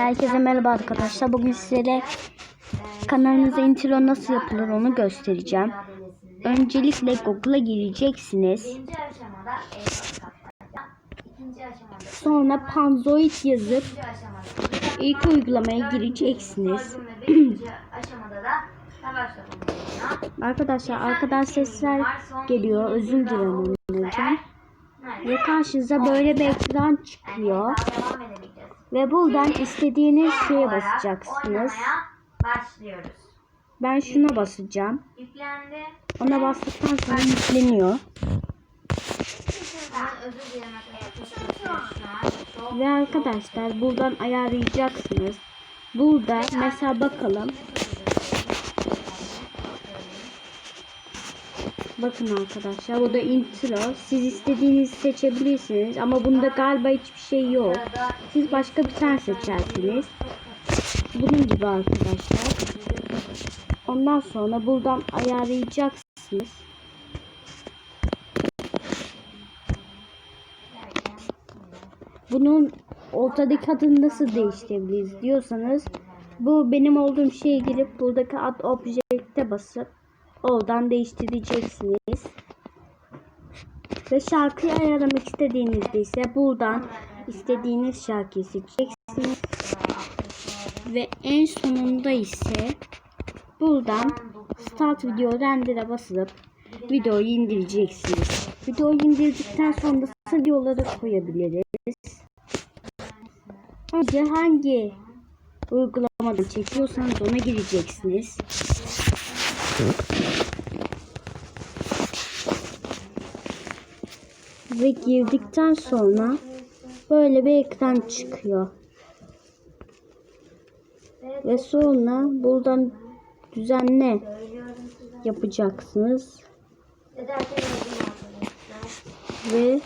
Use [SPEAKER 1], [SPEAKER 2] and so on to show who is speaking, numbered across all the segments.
[SPEAKER 1] Herkese merhaba arkadaşlar. Bugün sizlere kanalınıza intro nasıl yapılır onu göstereceğim. Öncelikle Google'a gireceksiniz. Sonra Panzoid yazıp ilk uygulamaya gireceksiniz. Arkadaşlar arkadan sesler geliyor. Özür dilerim. Ve karşınıza böyle bir ekran çıkıyor. Ve buradan istediğiniz şeye basacaksınız.
[SPEAKER 2] Başlıyoruz.
[SPEAKER 1] Ben şuna basacağım.
[SPEAKER 2] Yüklendi.
[SPEAKER 1] Ona bastıktan sonra yükleniyor. Ve arkadaşlar buradan ayarlayacaksınız. Burada mesela bakalım. Bakın arkadaşlar burada intro. Siz istediğinizi seçebilirsiniz ama bunda galiba hiçbir şey yok. Siz başka bir tane seçersiniz. Bunun gibi arkadaşlar. Ondan sonra buradan ayarlayacaksınız. Bunun ortadaki adını nasıl değiştirebiliriz diyorsanız bu benim olduğum şeye girip buradaki ad objekte basıp oradan değiştireceksiniz. Ve şarkıyı ayarlamak istediğinizde ise buradan istediğiniz şarkıyı seçeceksiniz. Ve en sonunda ise buradan Start Video Render'e basılıp videoyu indireceksiniz. Videoyu indirdikten sonra videoları koyabiliriz. Önce hangi uygulamadan çekiyorsanız ona gireceksiniz. Ve girdikten sonra böyle bir ekran çıkıyor. Ve sonra buradan düzenle yapacaksınız. Ve.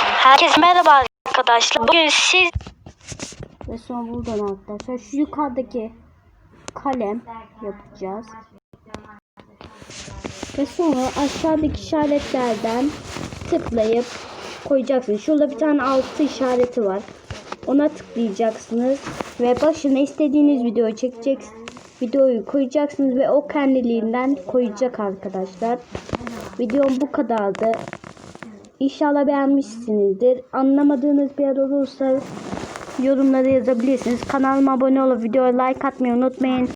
[SPEAKER 1] Herkese merhaba arkadaşlar. Bugün siz ve sonra buradan arkadaşlar şu yukarıdaki kalem yapacağız. Ve sonra aşağıdaki işaretlerden tıklayıp koyacaksınız. Şurada bir tane altı işareti var. Ona tıklayacaksınız ve başına istediğiniz videoyu çekeceksiniz. Videoyu koyacaksınız ve o kendiliğinden koyacak arkadaşlar. Videom bu kadardı. İnşallah beğenmişsinizdir. Anlamadığınız bir yer olursa yorumlara yazabilirsiniz. Kanalıma abone olup videoya like atmayı unutmayın.